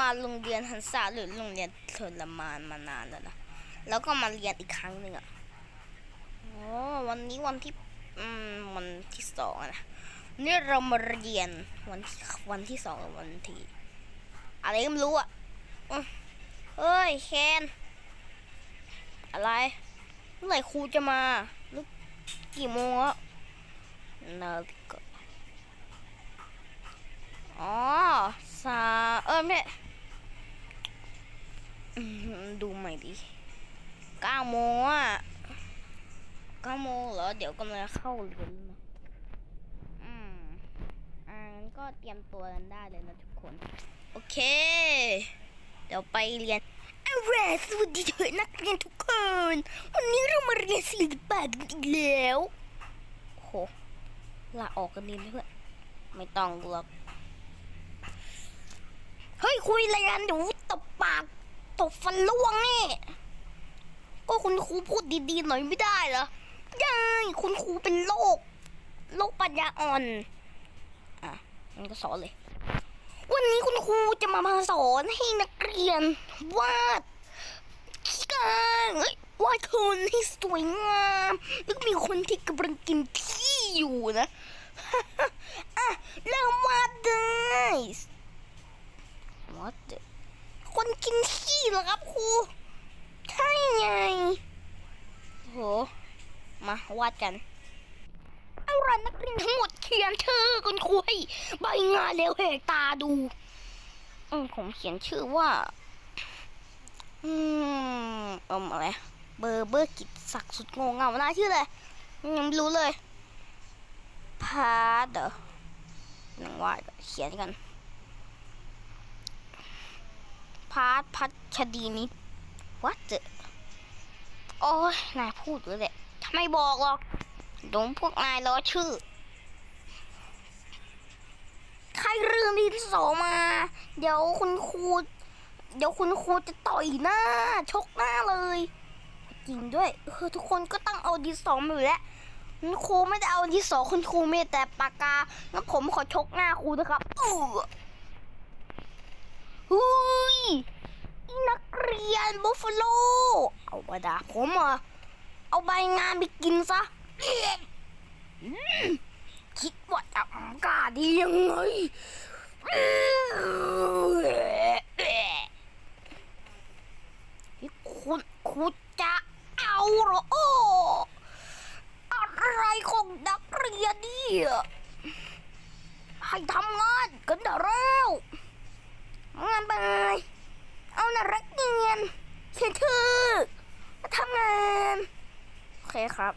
มาโรงเรียนฮันซาหรือโรงเรียนทรมานมานานแล้วนะแล้วก็มาเรียนอีกครั้งหนึ่งอะอ๋อวันนี้วันที่อืมวันที่สองอะนะนี่เรามาเรียนวันที่วันที่สองวันที่อะไรก็ไม่รู้อะเฮ้ยเคนอะไรเมื่อไหร่ครูจะมาหรือกี่โมงแล้วนาฬิกาอ๋อสาเออไม่ ดูใหม่ดิเก้าโมงอะเก้าโมงเหรอ เดี๋ยวกำลังเข้าเรียนนะอืมอ่างั้นก็เตรียมตัวกันได้เลยนะทุกคน โอเค เดี๋ยวไปเรียนอาล่ะสวัสดีเถอะนักเรียนทุกคน วันนี้เรามาเรียนศิลปะกันอีกแล้วโหลาออกกันดีไหมเพื่อนไม่ต้องหรอกเฮ้ยคุยอะไรกันเดี๋ยวตบปาก ตบฟันล่วงนี่ก็คุณครูพูดดีๆหน่อยไม่ได้เหรอได้คุณครูเป็นโรคโรคปัญญาอ่อน อะงั้นก็สอนเลย วันนี้คุณครูจะมามาสอนให้นักเรียนวาดกันวาดคนให้สวยงามแล้วก็มีคนที่กำลังกินขี้อยู่นะเริ่มวาดได้ What the คนกินขี้เหรอครับครู ใช่ไงโห มา วาดกันเอาล่ะนักเรียนทั้งหมดเขียนชื่อคุณครูให้ใบงานแล้วเหตาดู อืมผมเขียนชื่อว่า อืมเอมอะไรเบอร์เบอร์กิจศักดิ์สุดโงงเงาหน้าชื่ออะไรยังไม่รู้เลยพาร์ดเหรอหนังวาดเขียนกันพาร์ทพัชดีนี้ what the โอ้ยนายพูดเลยแหละทำ ไม่บอกหรอกดยวพวกนายรอชื่อ ใครลืมดินสอมา เดี๋ยวคุณครูเดี๋ยวคุณครูจะต่อยหน้า ชกหน้าเลย จริงด้วยเออทุกคนก็ต้องเอาดินสอมาอยู่แล้วคุณครูไม่ได้เอาดินสอคุณครูมีแต่ปากกางั้นผมขอชกหน้าครูนะครับอู้หุยนักเรียนบุฟฟาโล เอามาด่าผมเหรอ เอาใบงานไปกินซะคิดว่าจะกล้าดียังไงคุณคุณจะเอาหรออะไรของนักเรียนเนี่ยให้ทำงานกันเถอะแล้วงานไปเอานรักเงียนเขียนชื่อมาทำงาน เคครับ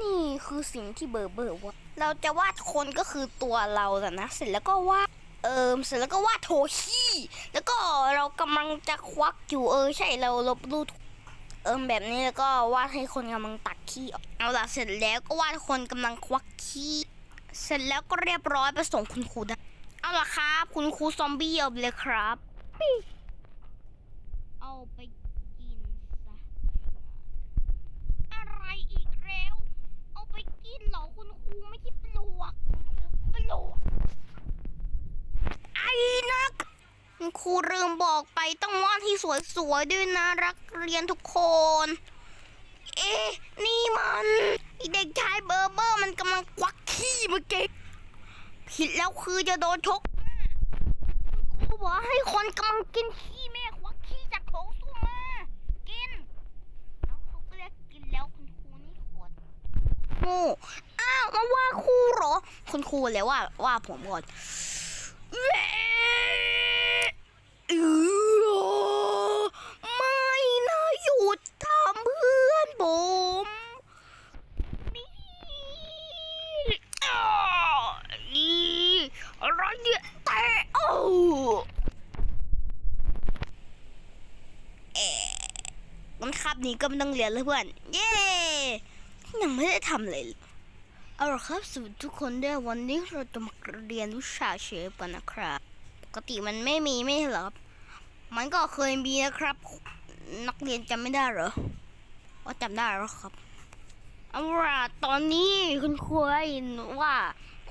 นี่คือสิ่งที่เบอร์เบอร์ว่าเราจะวาดคนก็คือตัวเราแต่นะ เสร็จแล้วก็วาดเอิมเสร็จแล้วก็วาดโทชี่แล้วก็เรากำลังจะควักอยู่เออใช่เราลบรูปเอิมแบบนี้แล้วก็วาดให้คนกำลังตักขี้เอาละเสร็จแล้วก็วาดคนกำลังควักขี้เสร็จแล้วก็เรียบร้อยไปส่งคุณครูได้เอาละครับ คุณครูซอมบี้เอาไปเลยครับ เอาไปกินซะ อะไรอีกแล้ว เอาไปกินเหรอคุณครูไม่ใช่ปลวกปลวกไอ้นัก ครูลืมบอกไปต้องวาดที่สวยๆด้วยนะรักเรียนทุกคน เอ๊ะนี่มันเด็กชายเบอร์เบอร์มันกำลังควักขี้เมื่อกี้ผิดแล้วคือจะโดนชกครูบอกให้คนกำลังกินขี้แม่ควักขี้จากโถส้วมมากินเอาเขาก็เรียกกินแล้วคุณครูนี่โคตรโง่อ้าวมาว่าครูเหรอ คุณครูแล้วว่าว่าผมก่อนแหวะ เออไม่นะหยุดทำเพื่อนผมนี่อีอะไรเนี่ยแต่โอ้เอ๊ะมันคาบนี้ก็ไม่ต้องเรียนแล้วเพื่อน เย้ยังไม่ได้ทำเลยเอาละครับสวัสดีทุกคนด้วยวันนี้เราจะมาเรียนวิชาเชฟกันนะครับ ปกติมันไม่มีไม่หรอครับ มันก็เคยมีนะครับ นักเรียนจำไม่ได้เหรอว่าจำได้แล้วครับเอาล่ะตอนนี้คุณครูได้ยินว่า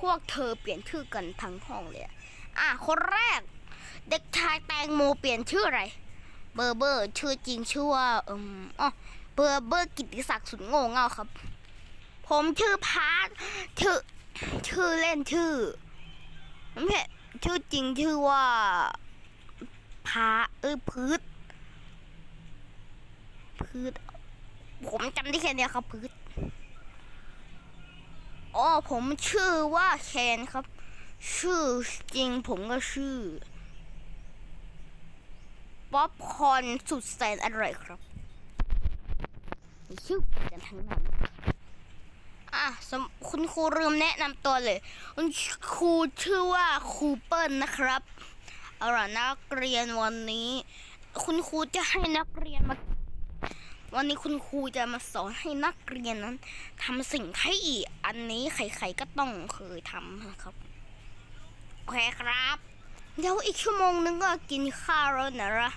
พวกเธอเปลี่ยนชื่อกันทั้งห้องเลยอะอะคนแรก เด็กชายแตงโมเปลี่ยนชื่ออะไร เบอร์เบอร์ชื่อจริงชื่อว่าอืมอ๋อเบอร์เบอร์กิตติศักดิ์สุนโง่เง่าครับ ผมชื่อพาร์ทชื่อชื่อเล่นชื่อไม่ใช่ชื่อจริงชื่อว่า พาเออพืชพืชผมจำได้แค่เนี้ครับพืชอ๋อผมชื่อว่าแคนครับ ชื่อจริงผมก็ชื่อป๊อปคอร์นสุดแสนอร่อยครับชื่อกันทั้งนั้น อะสมคุณครูลืมแนะนำตัวเลย คุณครูชื่อว่าครูเปิลนะครับ เอาล่ะนักเรียนวันนี้ คุณครูจะให้นักเรียนมา วันนี้คุณครูจะมาสอนให้นักเรียนนั้นทำสิ่งที่อันนี้ใครๆก็ต้องเคยทำนะครับโอเคครับ เดี๋ยวอีกชั่วโมงนึงก็กินข้าวแล้วนะละ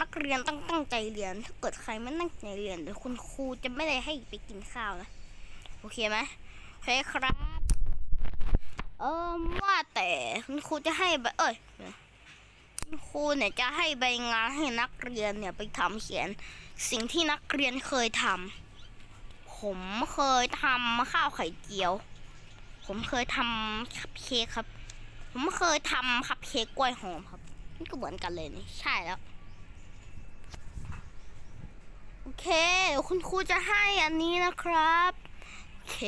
นักเรียนต้องตั้งใจเรียน ถ้าเกิดใครไม่ตั้งใจเรียนเดี๋ยวคุณครูจะไม่ได้ให้ไปกินข้าวนะโอเคไหมโอเคครับ เออว่าแต่คุณครูจะให้ใบเอ้ย คุณครูเนี่ยจะให้ใบงานให้นักเรียนเนี่ยไปทำเขียน สิ่งที่นักเรียนเคยทำผมเคยทำข้าวไข่เจียว ผมเคยทำคัพเค้กครับ ผมเคยทำคัพเค้กกล้วยหอมครับนี่ก็เหมือนกันเลยนี่ใช่แล้วโอเคเดี๋ยวคุณครูจะให้อันนี้นะครับโอเค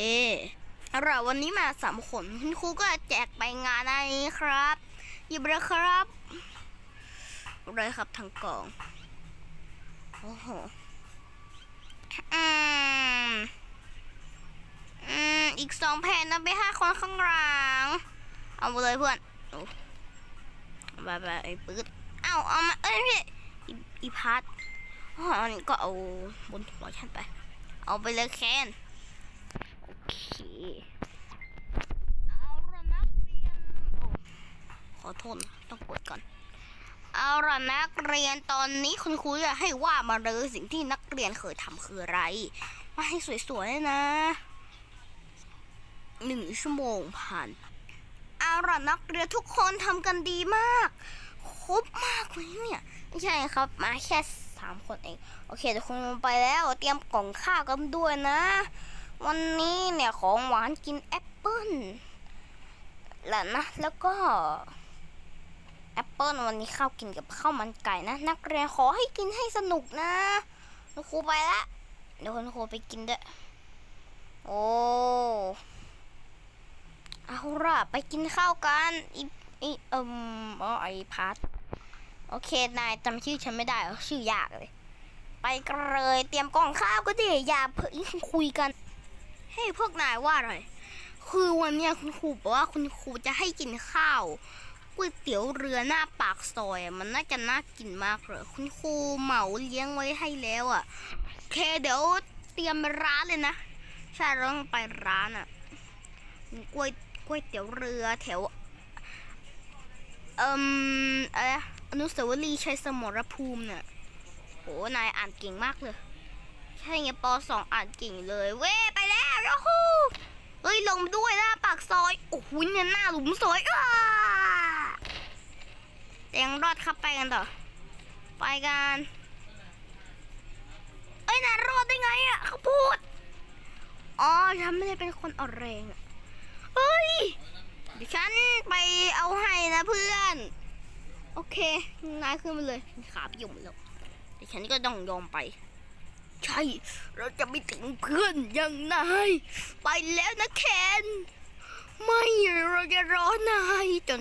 เอาวันนี้มาสามคนคุณครูก็แจกใบงานอันนี้ครับหยิบเลยครับ เลยครับทั้งกอง โอ้โหอืมอืมอีกสองแผ่นนะไปห้าคนข้างหลัง เอาไปเลยเพื่อนโอ้ไปไปไอ้ปื๊ดเอาเอามา เอ้ยพี่อีพัดอ๋อนี่ก็เอาบนหัวฉันไป เอาไปเลยแคนโอเคเอาละนักเรียนโอ้ขอโทษนต้องกดก่อน เอาละนักเรียนตอนนี้คุณครูจะให้ว่ามาเลยสิ่งที่นักเรียนเคยทำคืออะไร มาให้สวยๆเลยนะหนึ่งชั่วโมงผ่านเอาละนักเรียนทุกคนทำกันดีมาก ครบมากเลยเนี่ยไม่ใช่ครับ มาแค่สามคนเอง โอเคเดี๋ยวคุณไปแล้วเตรียมกล่องข้าวกันด้วยนะ วันนี้เนี่ยของหวานกินแอปเปิ้ลแล้วนะแล้วก็ แอปเปิลวันนี้ข้าวกินกับข้าวมันไก่นะ นักเรียนขอให้กินให้สนุกนะคุณครูไปละเดี๋ยวคุณครูไปกินด้วยโอ้เอาล่ะไปกินข้าวกันอีอีเอิมอ๋อไอพัทโอเคนายจำชื่อฉันไม่ได้ชื่อยากเลย ไปกันเลยเตรียมกล่องข้าวก็ดีอย่าเพิ่งคุยกันเฮ้พวกนายว่าอะไรคือวันนี้คุณครูบอกว่าคุณครูจะให้กินข้าว ก๋วยเตี๋ยวเรือหน้าปากซอย มันน่าจะน่ากินมากเลยคุณครูเหมาเลี้ยงไว้ให้แล้วอะเคเดี๋ยวเตรียมร้านเลยนะใช่เราต้องไปร้านอะก๋วยก๋วยเตี๋ยวเรือแถวเอ่มอะไรอนุสาวรีย์ชัยสมรภูมิเนี่ยโหนายอ่านเก่งมากเลยใช่ไงปสองอ่านเก่งเลย เว้ยไปแล้วโอ้โหเฮ้ยลงด้วยหน้าปากซอย โอ้โหเนี่ยหน้าหลุมซอยอ้า แต่ยังรอดครับไปกันต่อ ไปกัน เอ้ยนารอดได้ไงอะเขาพูด อ๋อฉันไม่ได้เป็นคนอ่อนแรงอะเฮ้ยเดี๋ยวฉันไปเอาให้นะเพื่อน โอเคนายขึ้นมาเลยขาบยุ่มแล้วเดี๋ยวฉันก็ต้องยอมไป ใช่ เราจะไม่ถึงเพื่อนย่างนายไปแล้วนะแคน ไม่เราจะรอนายจน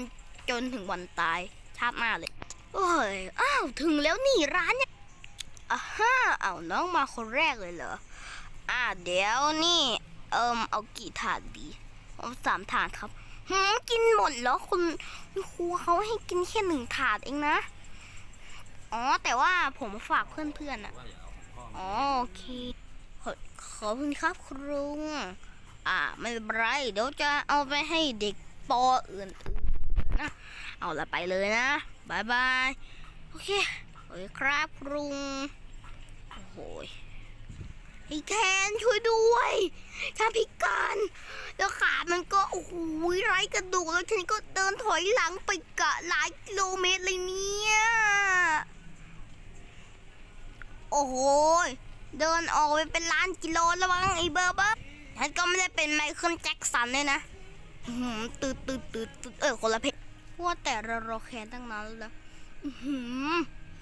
จนถึงวันตาย ชาติหน้าเลย โอ้ย อ้าว ถึงแล้วนี่ร้านเนี่ยอ่าฮ่าเอาน้องมาคนแรกเลยเหรอ อ่า เดี๋ยวนี่ เอิมเอากี่ถาดดีเอาสามถาดครับหืมกินหมดแล้วคุณครูเขาให้กินแค่หนึ่งถาดเองนะ อ๋อ แต่ว่าผมฝากเพื่อนๆอะ อ๋อ โอเค ขอขอบคุณครับครุงอ่า ไม่เป็นไร เดี๋ยวจะเอาไปให้เด็กปออื่นๆ นะ เอาละไปเลยนะบายบายโอเคโอเคครับครุงโอ้โหไอ้แคนช่วยด้วยฉันพิการแล้วขามันก็โอ้โหไร้กระดูกแล้วฉันก็เดินถอยหลังไปกะหลายกิโลเมตรเลยเนี่ยโอ้โหเดินออกไปเป็นล้านกิโลแล้วมั้งไอ้เบอร์เบอร์ฉันก็ไม่ได้เป็นไมเคิลแจ็คสันเลยนะตืดตืดตืดตืดเออคนละเพลง ว่าแต่เรารอแคนตั้งนานแล้วหือ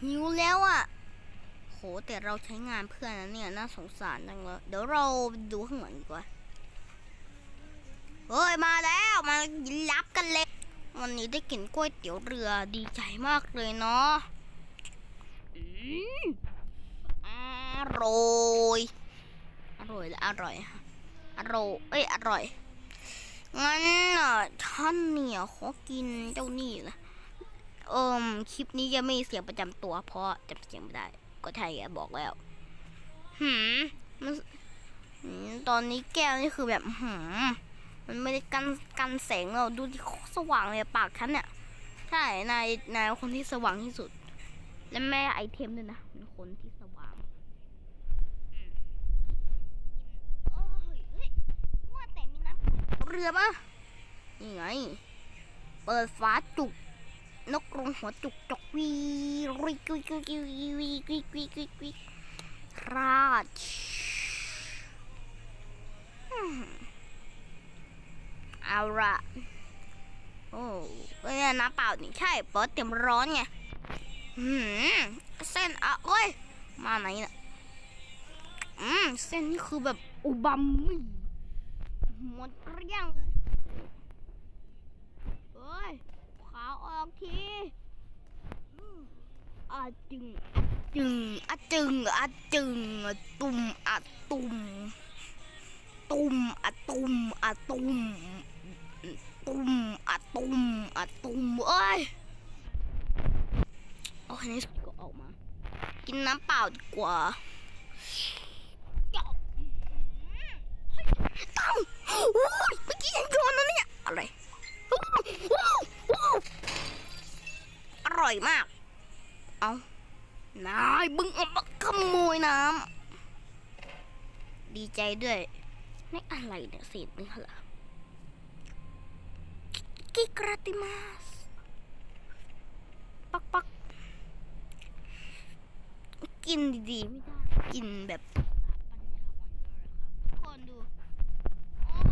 หิวแล้วอะ โหแต่เราใช้งานเพื่อนนะเนี่ยน่าสงสารจังเลยเดี๋ยวเราดูข้างหลังดีกว่า เฮ้ยมาแล้วมารับกันเลย วันนี้ได้กินก๋วยเตี๋ยวเรือดีใจมากเลยเนาะออร่อย อร่อยและอร่อยฮะอร่อย เอ้ย อร่อย งั้นน่ะท่านเนี่ยขอกินเจ้านี่นะเอิมคลิปนี้จะไม่มีเสียงประจำตัว เพราะจำเสียงไม่ได้ ก็ใช่ไงบอกแล้ว หืมมันตอนนี้แก้วนี่คือแบบหืมมันไม่ได้กันกันแสงเราดูที่สว่างเลยปากฉันเนี่ยใช่นายนายคนที่สว่างที่สุด และแม่ไอเทมด้วยนะเป็นคนที่ เรือปะนี่ไง เปิดฝาจุก นกกรงหัวจุกจกวีรีกุยกุยกุยวีกุยกุยกุยกุยราชเอาละโอ้ยน้ำเปล่านี่ใช่เปิดเต็มร้อนไงหืมเส้นอะเอ้ย มาไหนน่ะอืม เส้นนี่คือแบบอุบัมมี่ หมดเกลี้ยงเลยเอ้ยขาวออกทีอาจึงอาจึงอาจึงอาจึงตุ่มอาตุ่มตุ่มอาตุ่มอาตุ่มตุ่มอาตุ่มอาตุ่มเอ้ยโอ้ยนี่สุดก็ออกมา กินน้ำเปล่าดีกว่าตั้ง โอ้ยเมื่อกี้ยังโดนนะเนี่ยอะไรอร่อยมาก เอานายบึงเอามาขโมยน้ำดีใจด้วยนี่อะไรเนี่ยเศษเนื้อเหรอกิกราติมาสปักปักกินดีๆไม่ได้ กินแบบปัญญาอ่อนก็เลยครับคนดูโอ้ย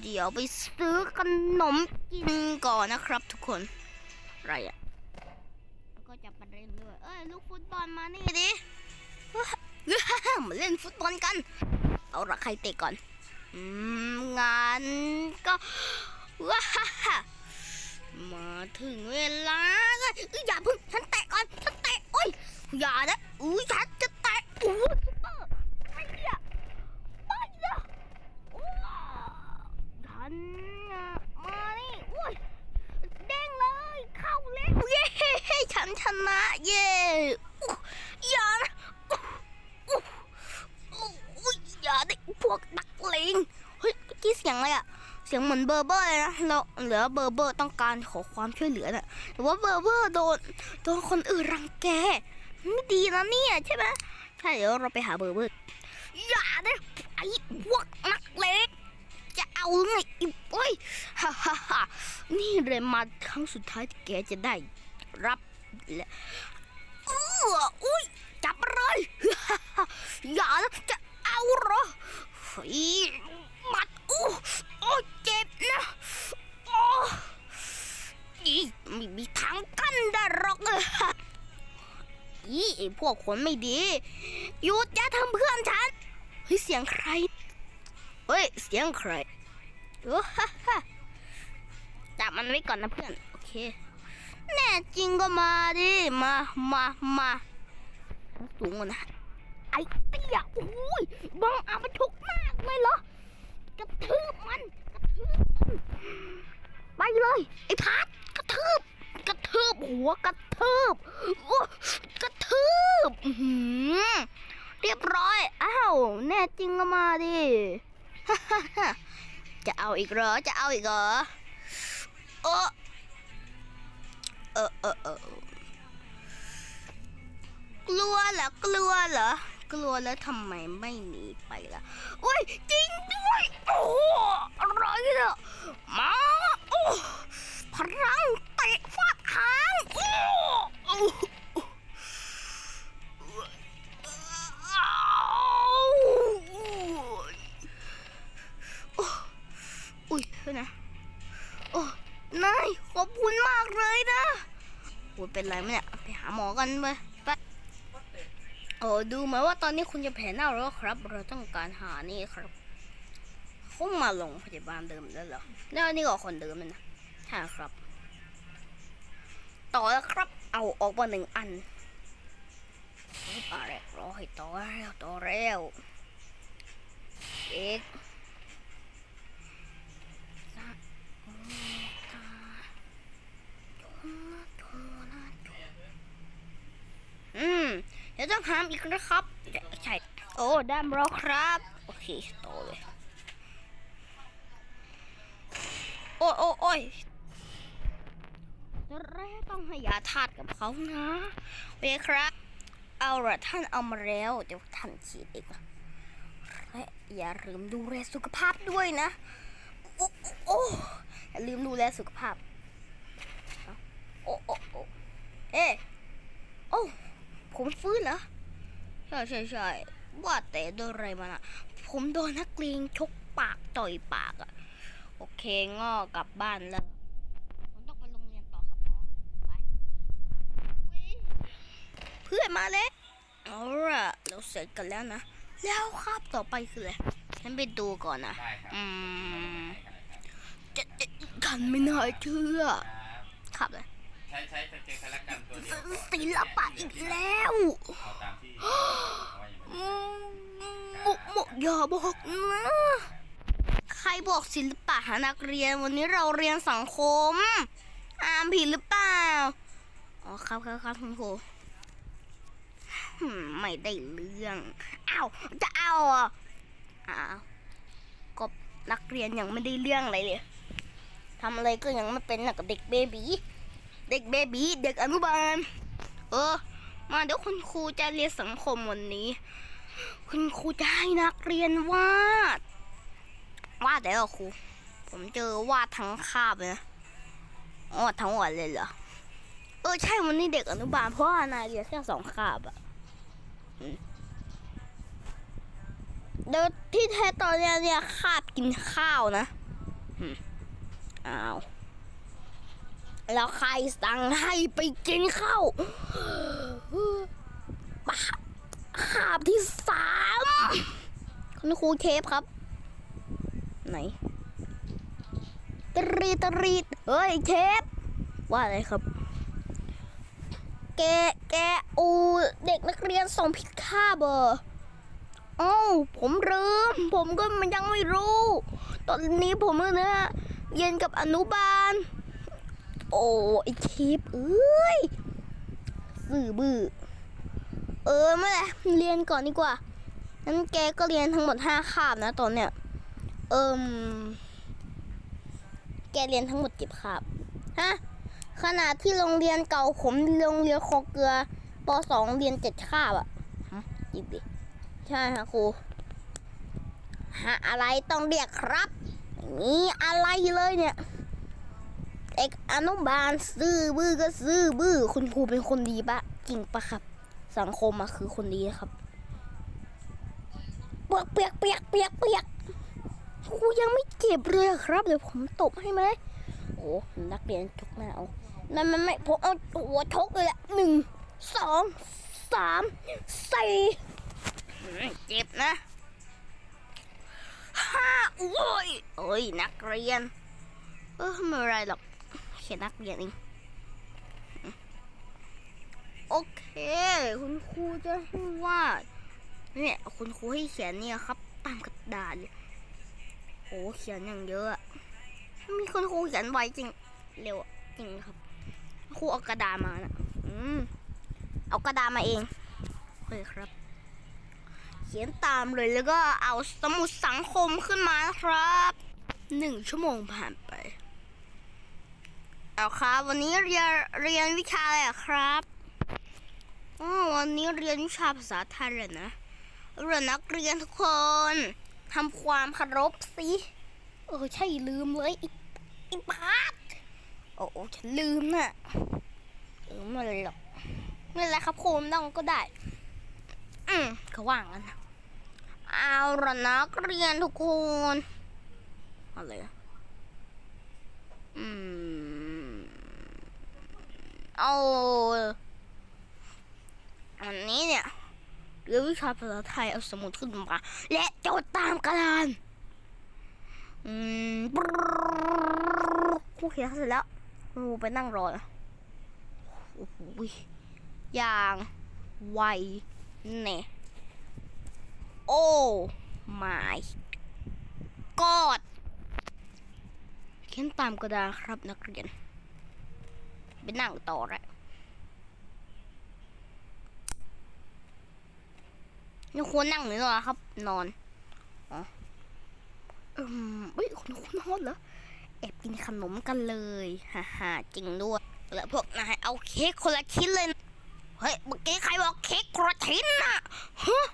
เดี๋ยวไปซื้อขนมกินก่อนนะครับทุกคน อะไรอะ ก็จะไปเล่นด้วย เอ้ย ลูกฟุตบอลมานี่ดิมาเล่นฟุตบอลกัน เอาละใครเตะก่อน อืมงานก็ว้าฮ่าฮ่ามาถึงเวลาเลยเอ้ยอย่าพึ่งฉันเตะก่อน ฉันเตะ โอ้ย อย่านะอุ้ยฉันจะเตะโอ้ยซุปเปอร์ไปเนี่ยไปเนี่ย ฉั นน่ะมานี่อุ้ยเด้งเลย เข้าเล่นเย้ฉันชนะเย้อย่านะอย่าได้พวกนักเลงเฮ้ยกี้เสียงอะไรอะเสียงเหมือนเบอร์เบอร์เลยนะเราเหลือเบอร์เบอร์ต้องการขอความช่วยเหลือน่ะแต่ว่าเบอร์เบอร์โดนโดนคนอื่นรังแกไม่ดีนะเนี่ยใช่ไหมใช่เดี๋ยวเราไปหาเบอร์เบอร์อย่านะไอ้พวกนักเลง เอาไงอีกโอ้ยฮ่าฮ่าฮ่านี่เลยมาครั้งสุดท้ายที่แกจะได้รับและเอออุ้ยจับเลยฮ่าฮ่าอย่านะจะเอาเหรอเฮ้ยมัดอู้โอ้เจ็บนะโอ้อีไม่มีทางกั้นได้หรอกเลยอีไอ้พวกคนไม่ดีหยุดอย่าทำเพื่อนฉันเฮ้ยเสียงใครเฮ้ยเสียงใคร จับมันไว้ก่อนนะเพื่อน โอเค แน่จริงก็มาดิ มามามาสูงกว่านะ ไอ้เตี้ยโอ้ยบังอามาชกมากเลยเหรอกระทืบมันกระทืบมันไปเลยไอ้พัดกระทืบกระทืบหัวกระทืบโอ้กระทืบเรียบร้อย อ้าว แน่จริงก็มาดิ จะเอาอีกเหรอ จะเอาอีกเหรอ โอเออเออเออกลัวเหรอกลัวเหรอกลัวแล้วทำไมไม่หนีไปล่ะโอ้ยจริงด้วย โอ้อะไรเนี่ยมาโอ้ ไรไหมเนี่ยไปหาหมอกันไปไปโอ้ดูเหมือนว่าตอนนี้คุณจะแผลเน่าแล้วครับ เราต้องการหานี่ครับเขามาลงพยาบาลเดิมแล้วเหรอแล้วนี่ก็คนเดิมนะใช่ครับ ต่อแล้วครับ เอาออกมาหนึ่งอันอะไรรอให้ต่อแล้วต่อแล้วเอก หามอีกนะครับ ใช่ โอ้ได้มาแล้วครับ โอเคต่อเลย โอ้ยโอ้ยโอ้ยจะแรกต้องให้ยาธาตุกับเขานะโอเคครับ เอาละท่านเอามาแล้ว เดี๋ยวท่านฉีดเองและอย่าลืมดูแลสุขภาพด้วยนะ โอ้โอ้โอ้อย่าลืมดูแลสุขภาพ โอ้โอ้โอ้เอ๊ะโอ้ผมฟื้นเหรอ ใช่ใช่ใช่ว่าแต่โดนอะไรมาน่ะ ผมโดนนักเลงชกปากต่อยปากอะโอเคง้อกลับบ้านแล้วผมต้องไปโรงเรียนต่อครับหมอไปอุ๊ยเพื่อนมาแล้วเอาล่ะเราเสร็จกันแล้วนะ แล้วครับต่อไปคืออะไรฉันไปดูก่อนนะได้ครับอืมจะจะกันไม่น่าเชื่อครับครับเลยใช้ใช้เป็นเจคละกันตัวเดียวก่อนศิลปะอีกแล้วเอาตามที่เอาไว้อย่างนั้นมุกมุกอย่าบอกนะใครบอกศิลปะหานักเรียนวันนี้เราเรียนสังคมอ่านผิดหรือเปล่าอ๋อครับครับครับคุณครูไม่ได้เรื่องอ้าวจะเอาอะอ้าวก็นักเรียนยังไม่ได้เรื่องอะไรเลยทำอะไรก็ยังไม่เป็นนะกับเด็กเบบี เด็กเบบีเด็กอนุบาล เออ มาเดี๋ยวคุณครูจะเรียนสังคมวันนี้ คุณครูจะให้นักเรียนวาดวาดแต่ละครู ผมเจอวาดทั้งคาบเลยนะวาดทั้งวันเลยเหรอ เออใช่วันนี้เด็กอนุบาลเพราะว่านายเรียนแค่สองคาบอะเดี๋ยวที่แท้ตอนเนี้ยเนี่ยคาบกินข้าวนะอ้าว แล้วใครสั่งให้ไปกินข้าวปะคาบที่สามคุณครูเคฟครับ ไหนตรีตรีเฮ้ยเคฟว่าอะไรครับ แกแกอูเด็กนักเรียนส่งผิดคาเบอร์อ้าผมลืม ผมก็มันยังไม่รู้ ตอนนี้ผมเนี่ยเรียนกับอนุบาล โอ้ไอคลิปเอ้ยสื่อบื้อเออไม่เป็นไรเรียนก่อนดีกว่างั้นแกก็เรียนทั้งหมดห้าคาบนะตอนเนี้ยเอิมแกเรียนทั้งหมดกี่คาบฮะขนาดที่โรงเรียนเก่าผมโรงเรียนคอเกลือปสองเรียนเจ็ดคาบอะฮะจิบดิใช่ค่ะครูฮะอะไรต้องเรียกครับนี่อะไรเลยเนี่ย เอกอนุบาลซื่อบื้อก็ซื่อบื้อคุณครูเป็นคนดีปะจริงปะครับ สังคมมาคือคนดีนะครับเปียกเปียกเปียกเปียกเปียกครูยังไม่เจ็บเลยครับเดี๋ยวผมตบให้ไหมโอ้นักเรียนชกหน้าเอาไม่ไม่ไม่ผมเอาหัวชกเลยอะหนึ่งสองสามสี่เจ็บนะห้าโอ้ยโอ้ยนักเรียน เออไม่เป็นไรหรอก ขียนนักเรียนเองโอเค คุณครูจะให้วาดเนี่ยคุณครูให้เขียนเนี่ยครับตามกระดาษโอ้เขียนอย่างเยอะมีคุณครูเขียนไวจริง เร็วจริงครับ ครูเอากระดาษมานะอืมเอากระดาษมาเองโอเคครับ เขียนตามเลยแล้วก็เอาสมุดสังคมขึ้นมานะครับหนึ่งชั่วโมงผ่านไป เอาครับ วันนี้เรียนเรียนวิชาอะไรครับอ๋อวันนี้เรียนวิชาภาษาไทยเลยนะเรือนักเรียนทุกคนทำความเคารพสิเออใช่ลืมเลยอ้ไอ้พาดโอ้โอ้ฉันลืมน่ะเออไม่เลยหรอกไม่เป็นไรครับครูไม่ต้องก็ได้ อืมเขาว่างกันนะเอาละนักเรียนทุกคนอะไรอืม เอาอันนี้เนี่ยเรียนวิชาภาษาไทยเอาสมุดขึ้นมา และจดตามกระดานอืมปรึ๊ดครูเขียนเสร็จแล้วครูไปนั่งรอนะโอ้โหอย่างไวเนี่ยโอ้ my god เขียนตามกระดานครับนักเรียน ไปนั่งต่อแล้วนี่ควรนั่งหรือเปล่าครับ นอนอ๋ออืมเฮ้ยคุณคุณนอนเหรอแอบกินขนมกันเลยฮ่าฮ่าจริงด้วยแล้วพวกนายเอาเค้กคนละชิ้นเลยเฮ้ยเมื่อกี้ใครบอกเค้กคนละชิ้นน่ะฮะ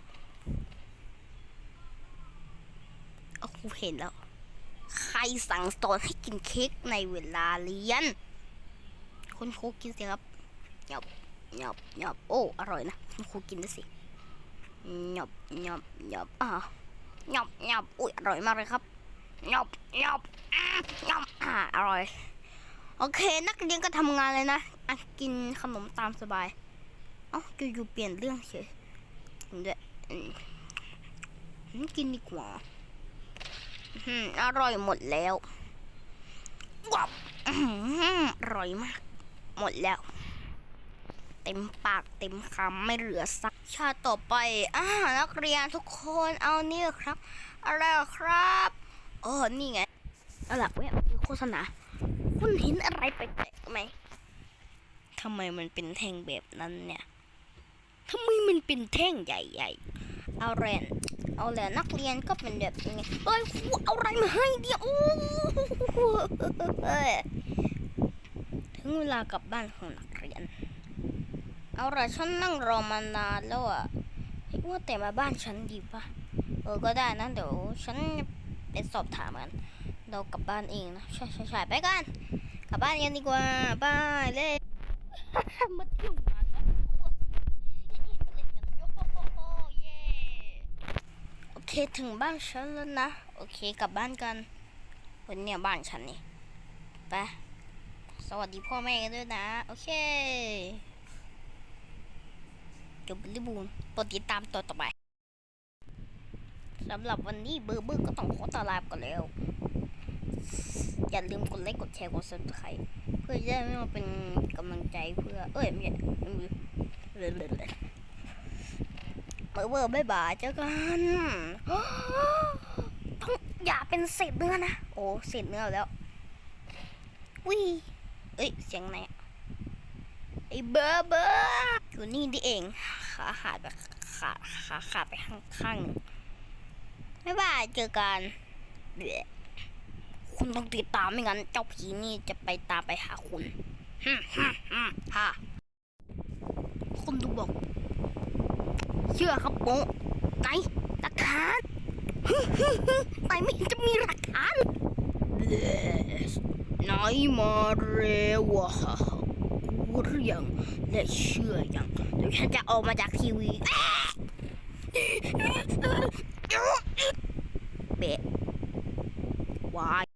เอาครูเห็นแล้ว ใครสั่งสอนให้กินเค้กในเวลาเรียน คุณครูกินสิครับหยอบหยอบหยอบโอ้ อร่อยนะ คุณครูกินด้วยสิหยอบหยอบหยอบอ่าหยอบหยอบอุ้ยอร่อยมากเลยครับหยอบหยอบอ่าหยอบอ่าอร่อย โอเค นักเรียนก็ทำงานเลยนะอะกินขนมตามสบาย เอ้าอยู่ๆเปลี่ยนเรื่องเฉยกินด้วยอืมอืมกินดีกว่าอร่อยหมดแล้ววับอืมอร่อยมาก หมดแล้ว เต็มปากเต็มคำไม่เหลือสักชาติต่อไปอ่านักเรียนทุกคนเอาเนี่ยครับ อะไรครับอ๋อนี่ไงเอาล่ะเว้ยคือโฆษณาคุณเห็นอะไรแปลกๆไหมทำไมมันเป็นแท่งแบบนั้นเนี่ยทำไมมันเป็นแท่งใหญ่ๆ เอาแรนเอาแรนนักเรียนก็เป็นแบบนี้เอ้ยเอาอะไรมาให้เดียวโอ้โหเอ้ย ถึงเวลากลับบ้านของนักเรียน เอาละฉันนั่งรอมานานแล้วอะเฮ้ว่าแต่มาบ้านฉันดีปะเออก็ได้นะเดี๋ยวฉันไปสอบถามกัน เรากลับบ้านเองนะใช่ใช่ใช่ไปกัน กลับบ้านกันดีกว่าบายเลยมาที่งานโคตรเยมาเล่นกันโยโฮโฮโฮเย่โอเคถึงบ้านฉันแล้วนะ โอเคกลับบ้านกันวันนี้บ้านฉันนี่ไป สวัสดีพ่อแม่กันด้วยนะ โอเคจบบริบูรณ์โปรดติดตามตัวต่อไปสำหรับวันนี้เบอร์เบอร์ก็ต้องขอตวลาไปก่อนแล้ว อย่าลืมกดไลค์กดแชร์กด subscribe เพื่อจะได้ไม่มาเป็นกำลังใจเพื่อ เอ้ยไม่ใช่ไม่เลยเลยเลยเบอร์เบอร์บายบายเจอกันต้องอย่าเป็นเศษเนื้อนะ โอ้เศษเนื้อแล้ว วิ เอ้ย เสียงไหนไอ้เบอร์เบอร์อยู่นี่นี่เอง ขาขาดไปขาขาขาดไปข้างข้างหนึ่าเจอกันเดี๋ยวคุณต้องติดตามไม่งั้น เจ้าผีนี่จะไปตามไปหาคุณฮึฮึมฮึมฮ่าคุณดูบอก เชื่อครับโป๊ะไหนหลักฐานฮึฮึฮึไหนไม่จะมีหลักฐาน เดสไหนมาเร็วฮะกูเรือยังและเชื่อยังเดี๋ยวฉันจะออกมาจากทีวีเบะวาย